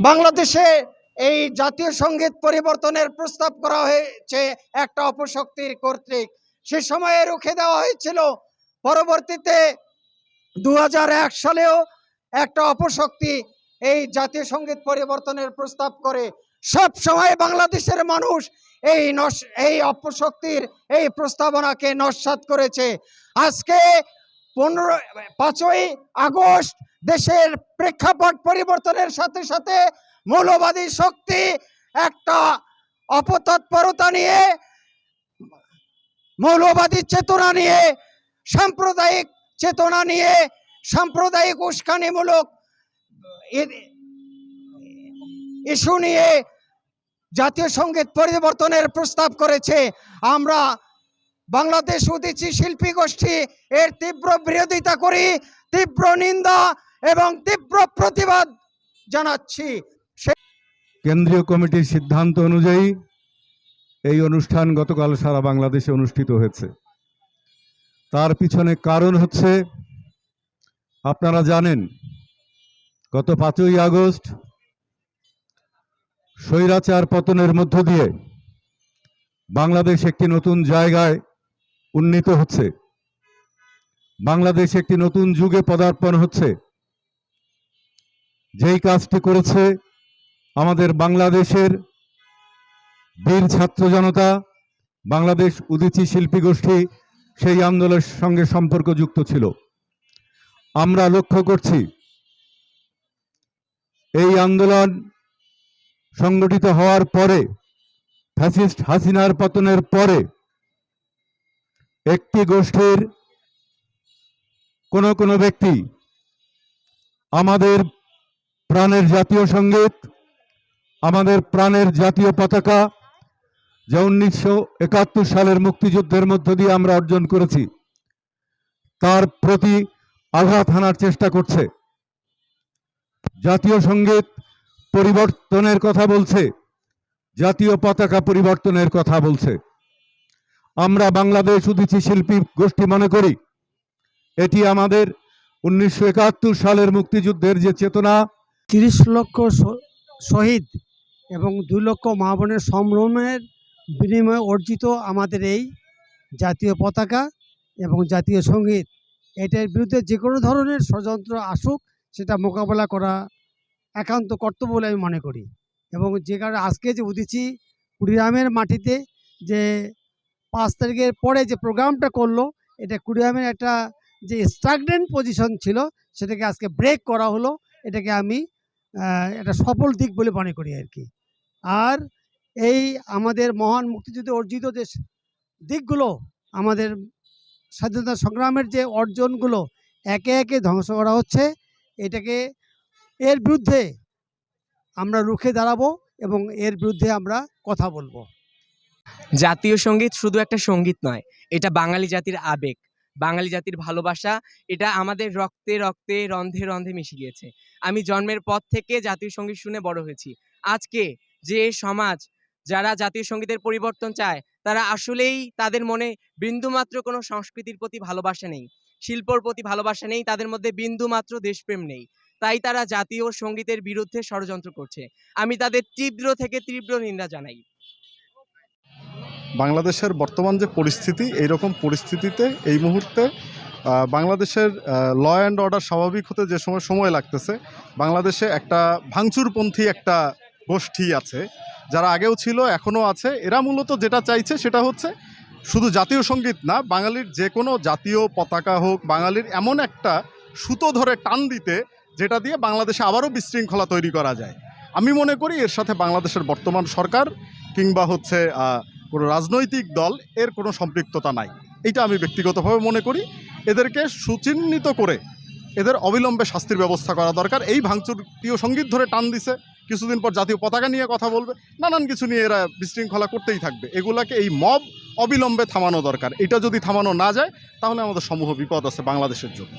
বাংলাদেশে এই জাতীয় সংগীত পরিবর্তনের প্রস্তাব করা হয়েছে একটা অপশক্তির কর্তৃক। সে সময়ে রুখে দেওয়া হয়েছিল। পরবর্তীতে দু হাজার এক সালেও একটা অপশক্তি এই জাতীয় সংগীত পরিবর্তনের প্রস্তাব করে। সব সময় বাংলাদেশের মানুষ এই নস, এই অপশক্তির এই প্রস্তাবনাকে নস্বাত করেছে। আজকে পনেরো, পাঁচই আগস্ট দেশের প্রেক্ষাপট পরিবর্তনের সাথে সাথে মৌলবাদী শক্তি একটা অপতৎপরতা নিয়ে, মৌলবাদী চেতনা নিয়ে, সাম্প্রদায়িক চেতনা নিয়ে, সাম্প্রদায়িক উস্কানিমূলক ইস্যু নিয়ে জাতীয় সংগীত পরিবর্তনের প্রস্তাব করেছে। আমরা বাংলাদেশ উদিচি শিল্পী গোষ্ঠী এর তীব্র বিরোধিতা করি, তীব্র নিন্দা এবং তীব্র প্রতিবাদ জানাচ্ছি। কেন্দ্রীয় কমিটির সিদ্ধান্ত অনুযায়ী এই অনুষ্ঠান গতকাল সারা বাংলাদেশে অনুষ্ঠিত হয়েছে। তার পিছনে কারণ হচ্ছে, আপনারা জানেন, গত পাঁচই আগস্ট স্বৈরাচার পতনের মধ্য দিয়ে বাংলাদেশ একটি নতুন জায়গায় উন্নীত হচ্ছে। বাংলাদেশ একটি নতুন যুগে পদার্পণ হচ্ছে। যেই কাজটি করেছে আমাদের বাংলাদেশের বীর ছাত্র জনতা, বাংলাদেশ উদিচি শিল্পী গোষ্ঠী সেই আন্দোলনের সঙ্গে সম্পর্কযুক্ত ছিল। আমরা লক্ষ্য করছি, এই আন্দোলন সংগঠিত হওয়ার পরে, ফ্যাসিস্ট হাসিনার পতনের পরে, একটি গোষ্ঠীর কোনো কোনো ব্যক্তি আমাদের প্রাণের জাতীয় সংগীত, আমাদের প্রাণের জাতীয় পতাকা যা উনিশশো একাত্তর সালের মুক্তিযুদ্ধের মধ্য দিয়ে আমরা অর্জন করেছি, তার প্রতি আঘাত হানার চেষ্টা করছে। জাতীয় সংগীত পরিবর্তনের কথা বলছে, জাতীয় পতাকা পরিবর্তনের কথা বলছে। আমরা বাংলাদেশ উদিচি শিল্পী গোষ্ঠী মনে করি, এটি আমাদের উনিশশো একাত্তর সালের মুক্তিযুদ্ধের যে চেতনা তিরিশ লক্ষ শহীদ এবং দুই লক্ষ মা বোনের সম্ভ্রমের বিনিময়ে অর্জিত আমাদের এই জাতীয় পতাকা এবং জাতীয় সংগীত। এটার বিরুদ্ধে যে কোনো ধরনের ষড়যন্ত্র আসুক, সেটা মোকাবেলা করা একান্ত কর্তব্য বলে আমি মনে করি। এবং যে কারণে আজকে যে উদিচি কুড়িগ্রামের মাটিতে যে পাঁচ তারিখের পরে যে প্রোগ্রামটা করল, এটা কুড়িগ্রামের একটা যে স্টাগনেন্ট পজিশন ছিল, সেটাকে আজকে ব্রেক করা হলো। এটাকে আমি একটা সফল দিক বলে মনে করি আর কি। আর এই আমাদের মহান মুক্তিযুদ্ধে অর্জিত যে দিকগুলো, আমাদের স্বাধীনতা সংগ্রামের যে অর্জনগুলো একে একে ধ্বংস করা হচ্ছে, এটাকে এর বিরুদ্ধে আমরা রুখে দাঁড়াবো এবং এর বিরুদ্ধে আমরা কথা বলব। জাতীয় সংগীত শুধু একটা সংগীত নয়, এটা বাঙালি জাতির আবেগ। বাঙালি জাতির ভালোবাসা, এটা আমাদের রক্তে রক্তে, রন্ধে রন্ধে মিশে গিয়েছে। আমি জন্মের পর থেকে জাতীয় সংগীত শুনে বড় হয়েছি। আজকে যে সমাজ, যারা জাতীয় সঙ্গীতের পরিবর্তন চায়, তারা আসলেই তাদের মনে বিন্দুমাত্র কোনো সংস্কৃতির প্রতি ভালোবাসা নেই। শিল্পর প্রতি ভালোবাসা নেই, তাদের মধ্যে বিন্দুমাত্র দেশপ্রেম নেই। তাই তারা জাতীয় সঙ্গীতের বিরুদ্ধে ষড়যন্ত্র করছে। আমি তাদের তীব্র থেকে তীব্র নিন্দা জানাই। বাংলাদেশের বর্তমান যে পরিস্থিতি এই রকম পরিস্থিতিতে এই মুহূর্তে বাংলাদেশের ল অ্যান্ড অর্ডার স্বাভাবিক হতে যে সময় সময় লাগতেছে, বাংলাদেশে একটা ভাঙচুরপন্থী একটা গোষ্ঠী আছে, যারা আগেও ছিল, এখনও আছে। এরা মূলত যেটা চাইছে সেটা হচ্ছে শুধু জাতীয় সংগীত না, বাঙালির যে কোনো জাতীয় পতাকা হোক, বাঙালির এমন একটা সুতো ধরে টান দিতে, যেটা দিয়ে বাংলাদেশে আবারও বিশৃঙ্খলা তৈরি করা যায়। আমি মনে করি এর সাথে বাংলাদেশের বর্তমান সরকার কিংবা হচ্ছে কোনো রাজনৈতিক দল এর কোনো সম্পৃক্ততা নাই। এটা আমি ব্যক্তিগতভাবে মনে করি। এদেরকে সুচিহ্নিত করে এদের অবিলম্বে শাস্তির ব্যবস্থা করা দরকার। এই ভাঙচুরীয় সংগীত ধরে টান দিছে। কিছুদিন পর জাতীয় পতাকা নিয়ে কথা বলবে। নানান কিছু নিয়ে এরা বিশৃঙ্খলা করতেই থাকবে। এগুলাকে এই মব অবিলম্বে থামানো দরকার। এটা যদি থামানো না যায়, তাহলে আমাদের সমূহ বিপদ আছে বাংলাদেশের জন্য।